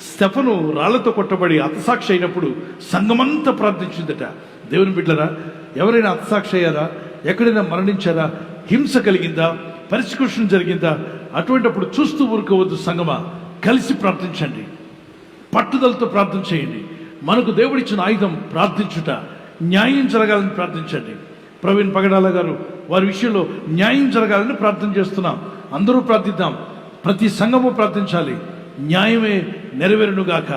Stephen రాళ్ళతో కొట్టబడి అతసాక్షి అయినప్పుడు సంఘమంతా ప్రార్థించిందట. దేవుని బిడ్డరా ఎవరైనా అతసాక్షి అయ్యారా? ఎక్కడైనా మరణించారా? హింస కలిగిందా? పరిష్కృషణ జరిగిందా? అటువంటిప్పుడు చూస్తూ ఊరుకోవద్దు సంగమా కలిసి ప్రార్థించండి. పట్టుదలతో ప్రార్థన చేయండి. మనకు దేవుడిచ్చిన ఆయుధం ప్రార్థించుట. న్యాయం జరగాలని ప్రార్థించండి. ప్రవీణ్ పగడాల గారు వారి విషయంలో న్యాయం జరగాలని ప్రార్థన చేస్తున్నాం. అందరూ ప్రార్థిద్దాం. ప్రతి సంఘము ప్రార్థించాలి. న్యాయమే నెరవేరునుగాక.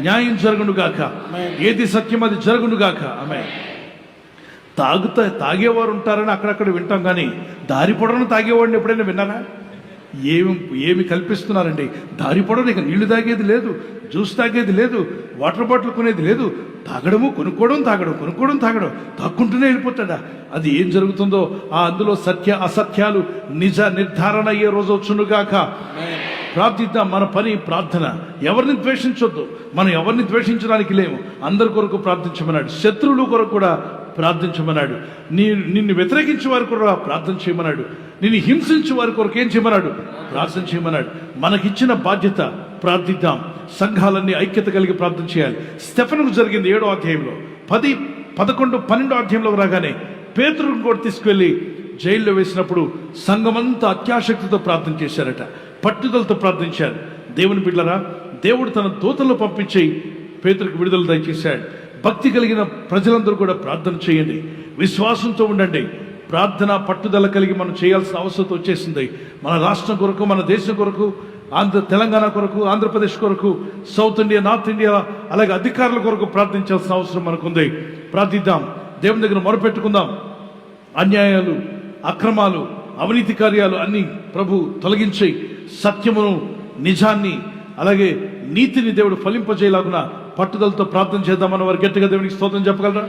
న్యాయం జరుగునుగాక. ఏది సత్యం అది జరుగునుగాక. ఆమె తాగుతా తాగేవారు ఉంటారని అక్కడక్కడ వింటాం కానీ దారి పొడను తాగేవాడిని ఎప్పుడైనా విన్నారా? ఏమి ఏమి కల్పిస్తున్నారండి? దారి పొడవు ఇక నీళ్ళు తాగేది లేదు జ్యూస్ తాగేది లేదు వాటర్ బాటిల్ కొనేది లేదు. తాగడము కొనుక్కోవడం తాగడం కొనుక్కోవడం తాగడం. తాక్కుంటూనే వెళ్ళిపోతాడా? అది ఏం జరుగుతుందో ఆ అందులో సత్య అసత్యాలు నిజ నిర్ధారణ అయ్యే రోజు వచ్చునుగాక. ప్రార్థిద్దాం మన పని ప్రార్థన. ఎవరిని ద్వేషించొద్దు. మనం ఎవరిని ద్వేషించడానికి లేము. అందరి కొరకు ప్రార్థించమన్నాడు. శత్రువుల కొరకు కూడా ప్రార్థించమన్నాడు. నీ నిన్ను వ్యతిరేకించే వారి కొరకు ప్రార్థన చేయమన్నాడు. నిన్ను హింసించే వారి కొరకు ఏం చేయమన్నాడు? ప్రార్థన చేయమన్నాడు. మనకిచ్చిన బాధ్యత ప్రార్థిద్దాం. సంఘాలన్నీ ఐక్యత కలిగి ప్రార్థన చేయాలి. స్టెఫన్కు జరిగింది ఏడో అధ్యాయంలో. పది పదకొండు పన్నెండో అధ్యాయంలో రాగానే పేతురుని కూడా తీసుకువెళ్ళి జైల్లో వేసినప్పుడు సంఘమంతా అత్యాశక్తితో ప్రార్థన చేశారట. పట్టుదలతో ప్రార్థించారు దేవుని బిడ్డరా దేవుడు తన దూతలను పంపించి పేతులకు విడుదల దయచేశాడు. భక్తి కలిగిన ప్రజలందరూ కూడా ప్రార్థన చేయండి. విశ్వాసంతో ఉండండి. ప్రార్థన పట్టుదల కలిగి మనం చేయాల్సిన అవసరం వచ్చేసింది. మన రాష్ట్రం కొరకు మన దేశం కొరకు ఆంధ్ర తెలంగాణ కొరకు ఆంధ్రప్రదేశ్ కొరకు సౌత్ ఇండియా నార్త్ ఇండియా అలాగే అధికారుల కొరకు ప్రార్థించాల్సిన అవసరం మనకుంది. ప్రార్థిద్దాం. దేవుని దగ్గర మొరపెట్టుకుందాం. అన్యాయాలు అక్రమాలు అవినీతి కార్యాలు అన్నీ ప్రభు తొలగించి సత్యమును నిజాన్ని అలాగే నీతిని దేవుడు ఫలింపజేయలాగున పట్టుదలతో ప్రార్థన చేద్దామన్న వారు గట్టిగా దేవునికి స్తోత్రం చెప్పగలరా?